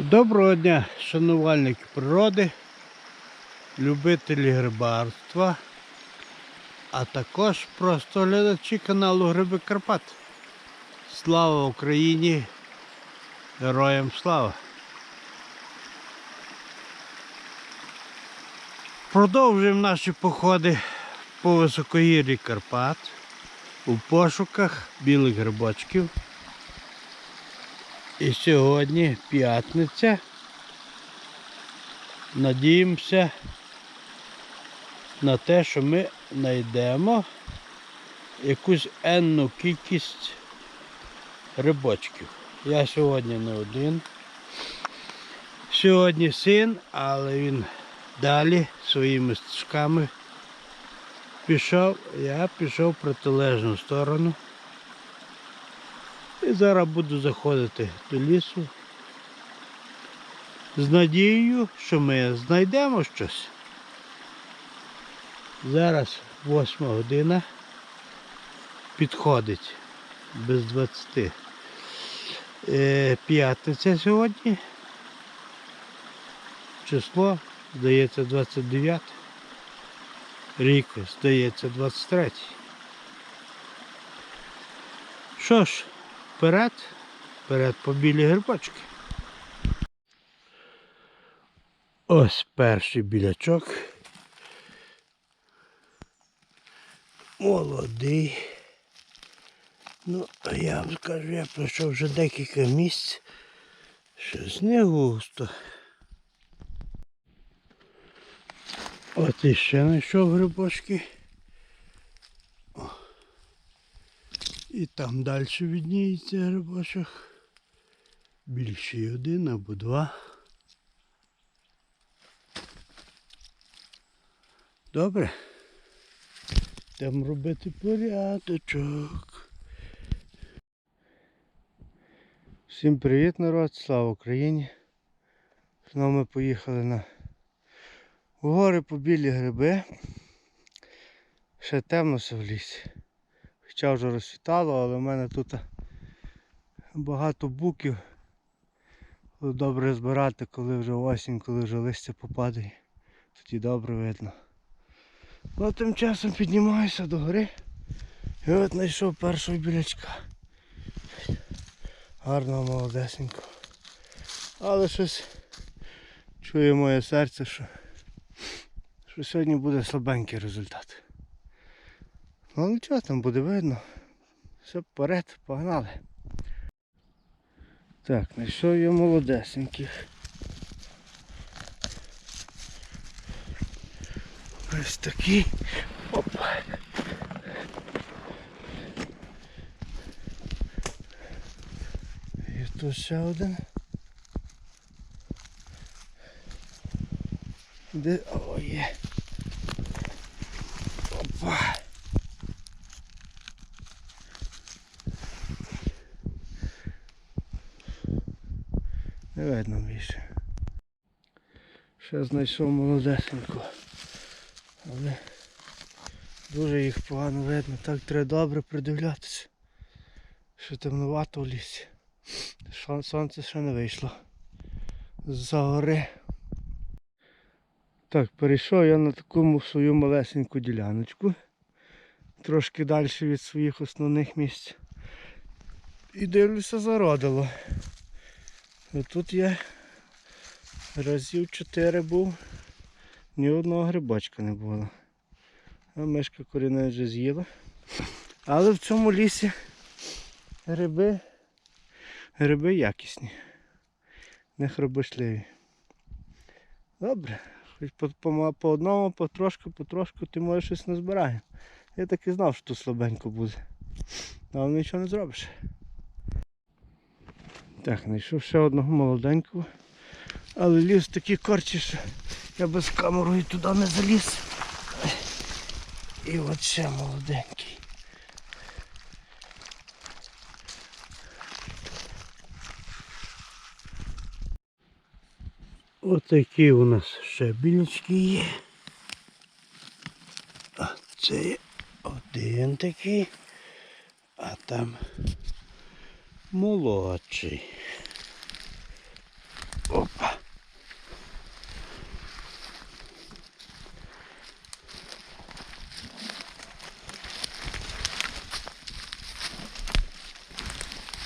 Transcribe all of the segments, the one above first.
Доброго дня, шанувальники природи, любителі грибарства, а також просто глядачі каналу Гриби Карпат. Слава Україні! Героям слава! Продовжуємо наші походи по високогір'ї Карпат у пошуках білих грибочків. І сьогодні п'ятниця. Надіємося на те, що ми знайдемо якусь енну кількість рибочків. Я сьогодні не один. Сьогодні син, але він далі своїми стежками пішов. Я пішов в протилежну сторону. І зараз буду заходити до лісу з надією, що ми знайдемо щось. Зараз 8 година підходить без 20. Е, П'ятниця сьогодні. Число, здається, 29. Рік, здається, 23. Що ж, вперед, вперед по білі грибочки. Ось перший білячок. Молодий. Ну, я вам скажу, я пройшов вже декілька місць. Щось не густо. От іще знайшов грибочки. І там далі відніється грибочок. Більший один або два. Добре. Йдемо робити порядочок. Всім привіт, народ, слава Україні. Знову ми поїхали на гори по білі гриби. Ще темно все в лісі. Хоча вже розсвітало, але в мене тут багато буків. Добре збирати, коли вже осінь, коли вже листя попадає. Тоді добре видно. Ну тим часом піднімаюся до гори. І от знайшов першого білячка. Гарного молодесенького. Але щось чує моє серце, що, що сьогодні буде слабенький результат. Ну нічого там буде видно. Все вперед, погнали. Так, знайшов я молодесеньких. Ось такий. Опа. І тут ще один. Де... О, є. Опа. Видно більше. Ще знайшов молодесеньку. Але дуже їх погано видно. Так треба добре придивлятися. Що темнувато в лісі. Сонце ще не вийшло. З-за гори. Так, перейшов я на таку свою малесеньку діляночку. Трошки далі від своїх основних місць. І дивлюся зародило. І тут я разів чотири був. Ні одного грибочка не було. А мишка корінець вже з'їла. Але в цьому лісі гриби, гриби якісні. Не хробошливі. Добре. Хоч по, по, по одному, потрошку, потрошку ти можеш щось назбираємо. Я так і знав, що тут слабенько буде. Але нічого не зробиш. Так, знайшов ще одного молоденького. Але ліс такий корчі, що я без камерою туди не заліз. І от ще молоденький. Отакі у нас ще білечки є. А це один такий, а там молодший. Опа.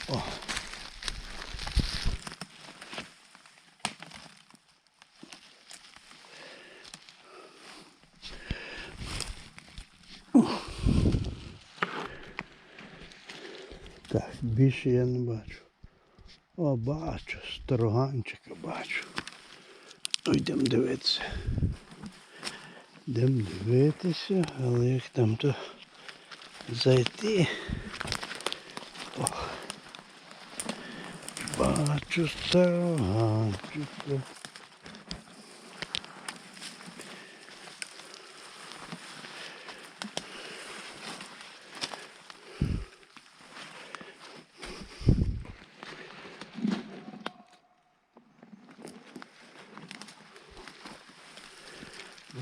О. Так, більше я не бачу. О, бачу, стороганчика бачу. Ну, йдемо дивитися. Йдемо дивитися, але як там то зайти. О. Бачу стороганчика.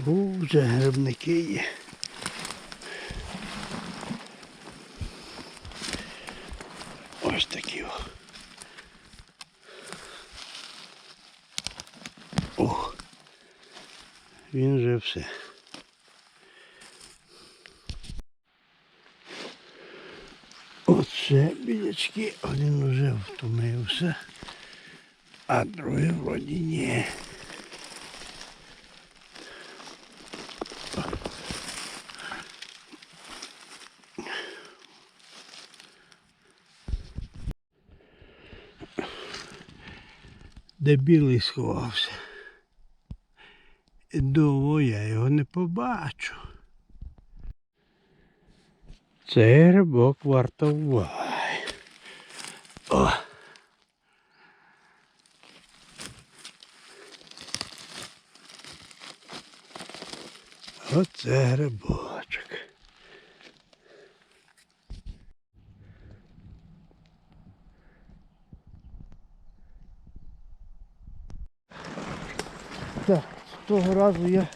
У, вже грибники є. Ось такі. о. Він вже все. Оце білячки, один уже втомився, а другий вроді ні. Де білий сховався. І Довго я його не побачу. Цей грибок варто. О! Оце грибочок. Так, того разу я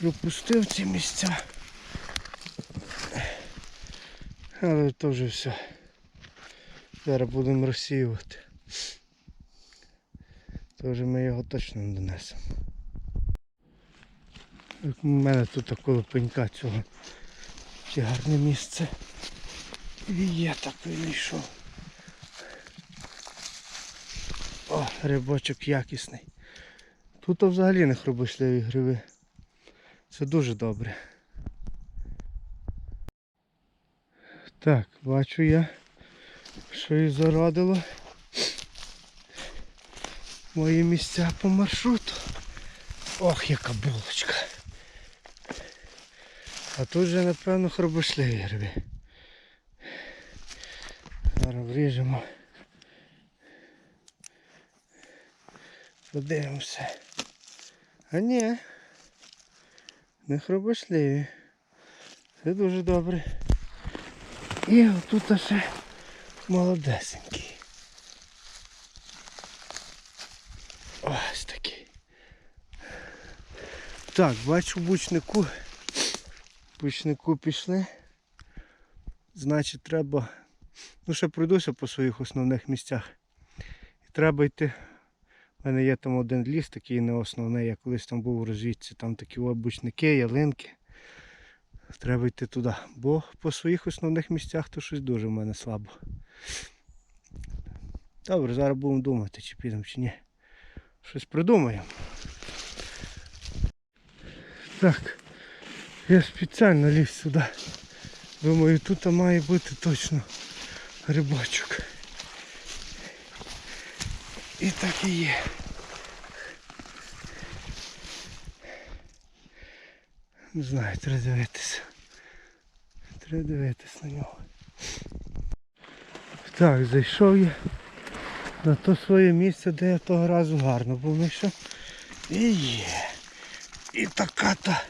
пропустив ці місця. Але то вже все. Зараз будемо розсіювати. То вже ми його точно не донесемо. У мене тут такого пенька цього ще гарне місце. І є такий знайшов. О, рибочок якісний. Тут взагалі не хробошливі гриби. Це дуже добре. Так, бачу я, що і зарадило мої місця по маршруту. Ох, яка булочка. А тут вже, напевно, хробошливі гриби. Зараз вріжемо. Подивимося. А ні. Не хробошливі. Це дуже добре. І отут ще молодесенький. Ось такий. Так, бачу бучнику. Бучнику пішли. Значить треба. Ну ще пройдуся по своїх основних місцях. І треба йти. У мене є там один ліс, такий не основний. Я колись там був у розвідці, там такі о, бучники, ялинки. Треба йти туди. Бо по своїх основних місцях то щось дуже в мене слабо. Добре, зараз будемо думати, чи підемо, чи ні. Щось придумаємо. Так, я спеціально ліз сюди. Думаю, тут має бути точно грибочок. І так і є. Не знаю, треба дивитися. Треба дивитися на нього. Так, зайшов я на то своє місце, де я того разу гарно був знайшов. І є. І така та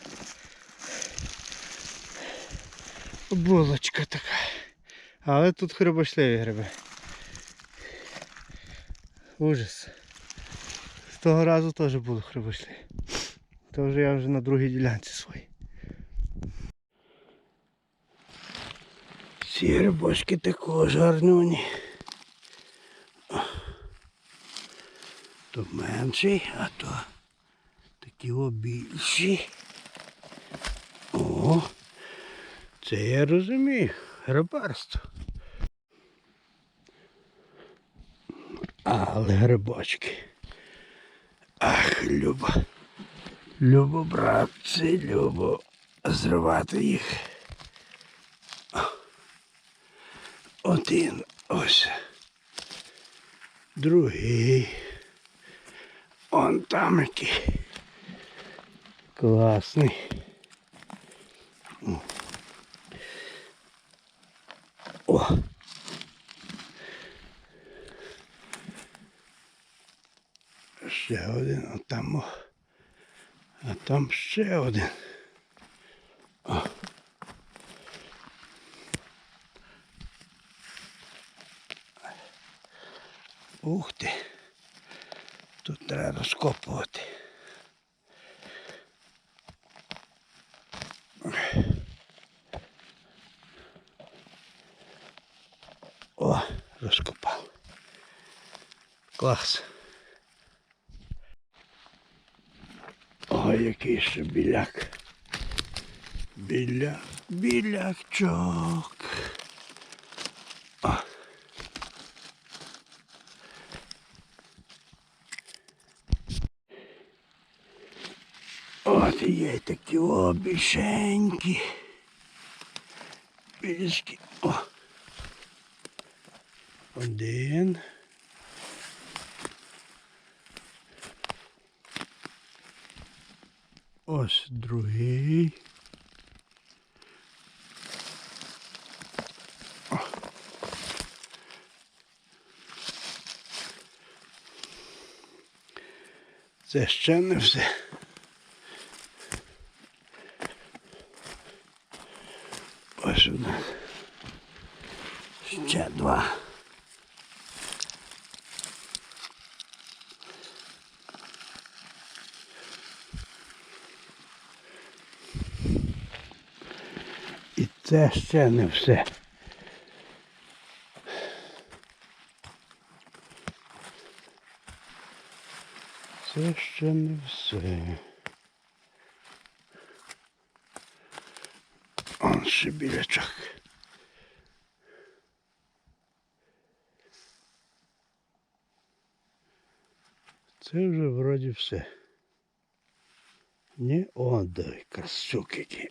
булочка така. Але тут хребошливі гриби. Ужас. З того разу теж були хребошливі. То вже я вже на другій ділянці своїй. Ці рибочки також гарнюні. То менший, а то такі о більші. О, це я розумію. Грибарство. Але грибочки. Ах, любо. Любо, братці, любо зривати їх. Один ось. Другий. Он там який. Класний. О. Ще один, а там. о. А там ще один. О. Ух ти. Тут треба розкопувати. О, розкопав. Клас. Ой, який ще біляк. Біляк, білячок. О. От є такі обішенькі. Білячки. О. Один. Ось другий. Це ще не все. Ось у нас. Ще два. І це ще не все. Це ще не все. Он ще білячок. Це вже вроді все. Ні, о, дай красюк.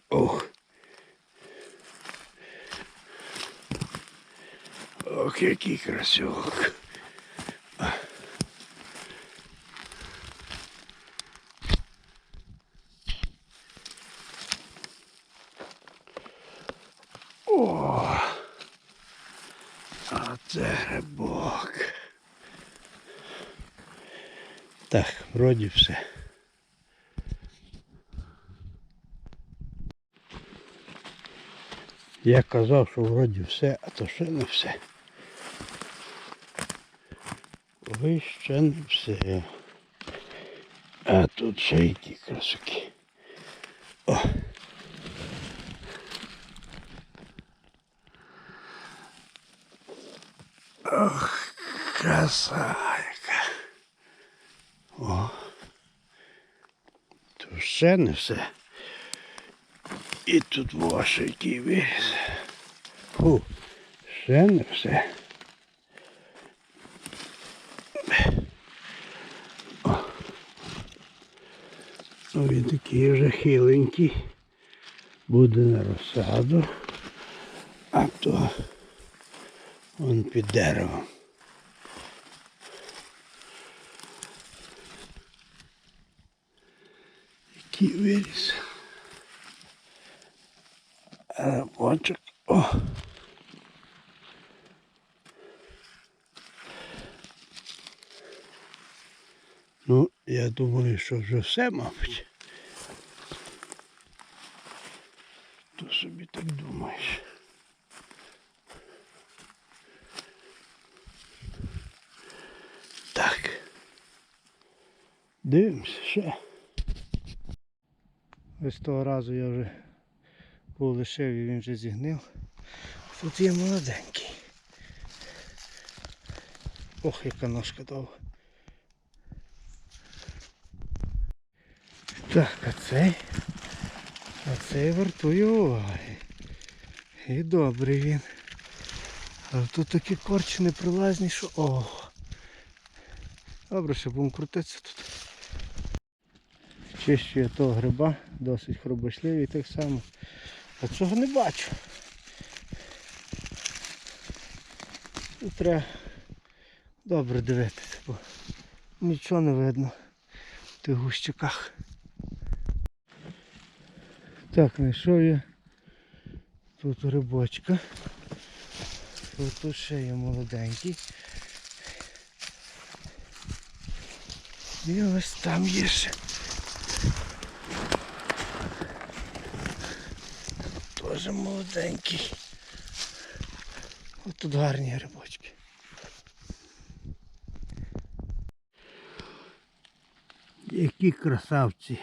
Ох. Ох, який красюк. О, а це грибок. Так, вроді все. Я казав, що вроді все, а то ще не все. Ви ще не все. А тут ще які красоки. О. Ох, краса яка. О. То ще не все. І тут ваш який виріс. Фу, ще не все. Він такий вже хиленький. Буде на розсаду. А то он під деревом. Який виріс. Рабочок. О. Ну, я думаю, що вже все, мабуть. Собі так думаєш. Так. Дивимося ще. Ось того разу я вже полишив і він вже зігнив. Тут є молоденький. Ох, яка ножка довга. Так, а цей. А цей вартує уваги. І добрий він. Але тут такі корчі неприлазні, що ого. Добре, що будемо крутитися тут. Чищу я того гриба, досить хробочливий так само. А цього не бачу. Тут треба добре дивитися, бо нічого не видно в тих гущиках. Так, знайшов я тут грибочка. Тут, ще є молоденький. І ось там є ще. Теж молоденький. Ось тут гарні грибочки. Які красавці.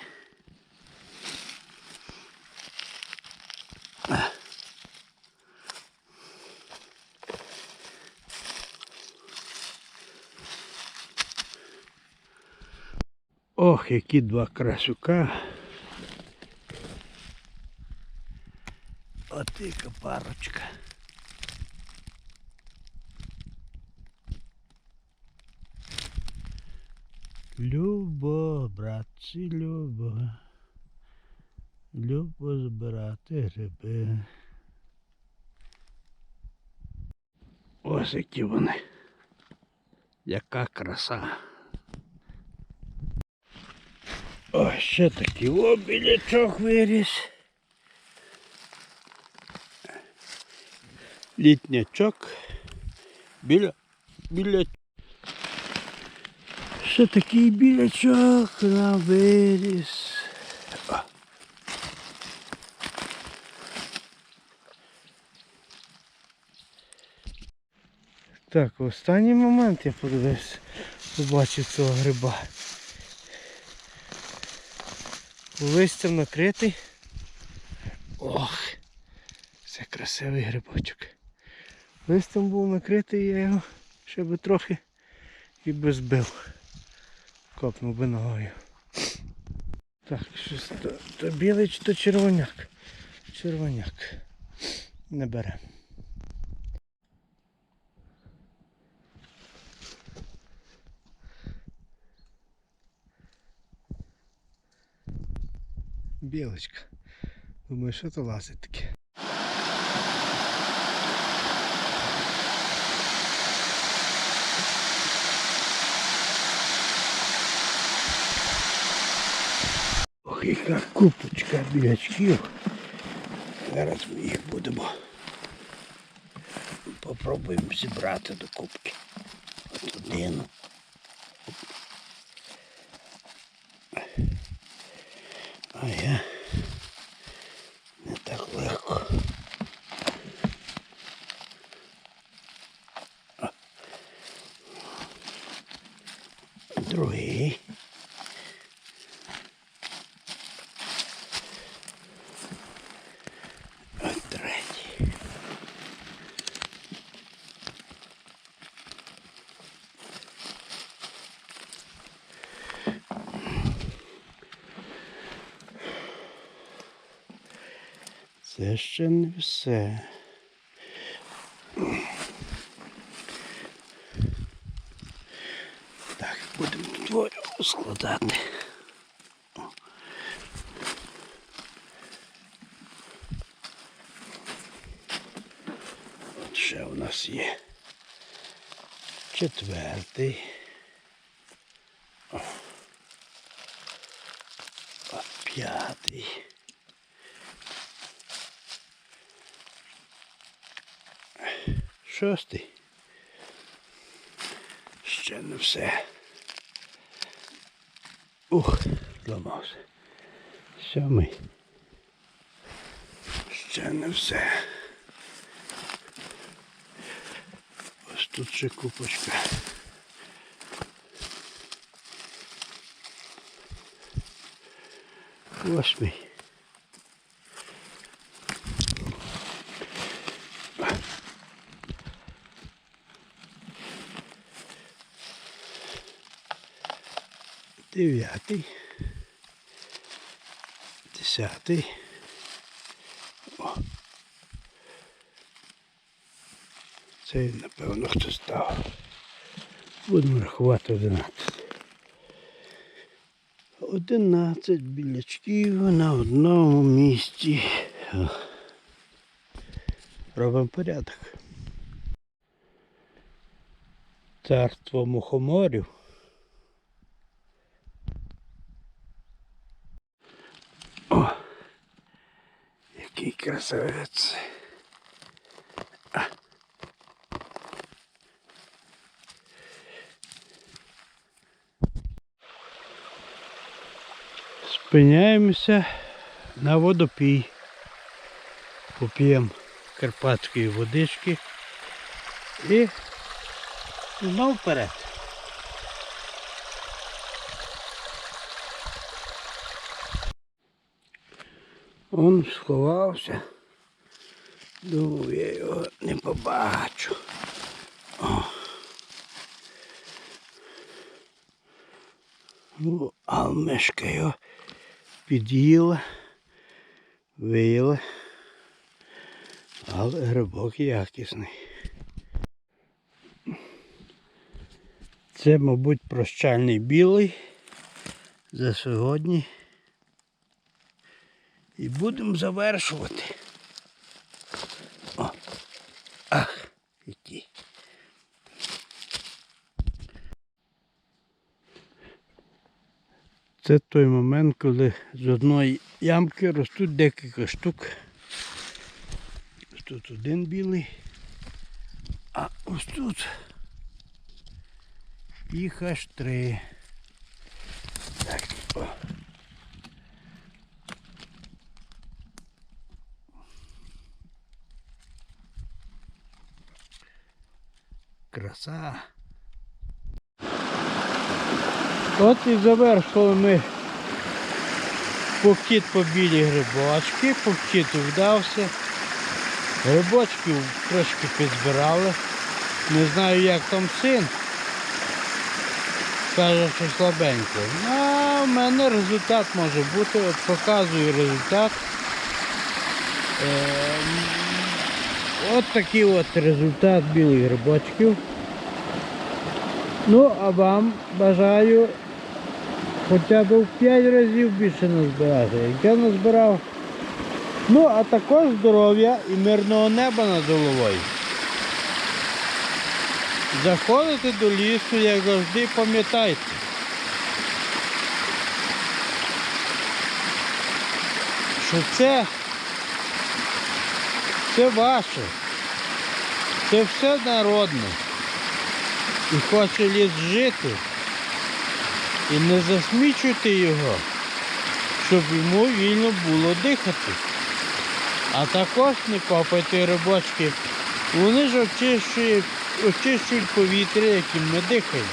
Ох, які два красюка. От яка парочка. Любо, братці, любо. Любо збирати гриби. Ось які вони. Яка краса. О, ще такий обілячок виріс. Літнячок. Біля. Біля. Ще такий білячок нам виріс. О. Так, останній момент я подивився, побачив цього гриба. Листям накритий. Ох, це красивий грибочок. Листям був накритий, я його ще би трохи і би збив. Копнув би ногою. Так, щось то, то білий чи то червоняк. Червоняк. Не бере. Білочка. Думаю, що то лазить таке. Ох, яка купочка білячків. Зараз ми їх будемо. Попробуємо зібрати до кубки. От один. А я не так легко. А. Другий. От третій. Це ще не все. Так, будемо двоє складати. От ще у нас є четвертий. О. П'ятий. Шостий. Ще не все. Ух, зламався. Сьомий. Ще не все. Ось тут ще купочка. Восьмий. Дев'ятий. десятий. О. Цей, напевно, хто став. Будемо рахувати 11. 11 білячків на одному місці. Робимо порядок. Царство мухоморів. Який красавець. Спиняємося на водопій. Поп'ємо карпатської водички і знов вперед. Он сховався. Думав, я його не побачу. О. Ну, а мишка його під'їла, виїла. Але грибок якісний. Це, мабуть, прощальний білий за сьогодні. І будемо завершувати. О. Ах, який. Це той момент, коли з одної ямки ростуть декілька штук. Тут один білий, а ось тут їх аж три. Так, о. Краса. От і завершили ми похід по білі грибочки, похід вдався. Грибочків трошки підзбирали. Не знаю як там син. Каже, що слабенько. А в мене результат може бути. От показую результат. Ем, От такий от результат білих грибочків. Ну, а вам бажаю хоча б в 5 разів більше назбирати. Як я назбирав. Ну, а також здоров'я і мирного неба над головою. Заходите до лісу, як завжди, пам'ятайте. Що це, це ваше. Це все народне. І хоче ліс жити. І не засмічуйте його, щоб йому вільно було дихати. А також не копайте рибочки. Вони ж очищують, очищують повітря, яким ми дихаємо.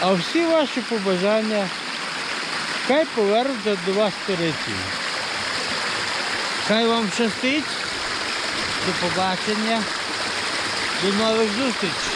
А всі ваші побажання хай повернуться до вас сторицею. Хай вам щастить. До побачення. До нових зустрічей.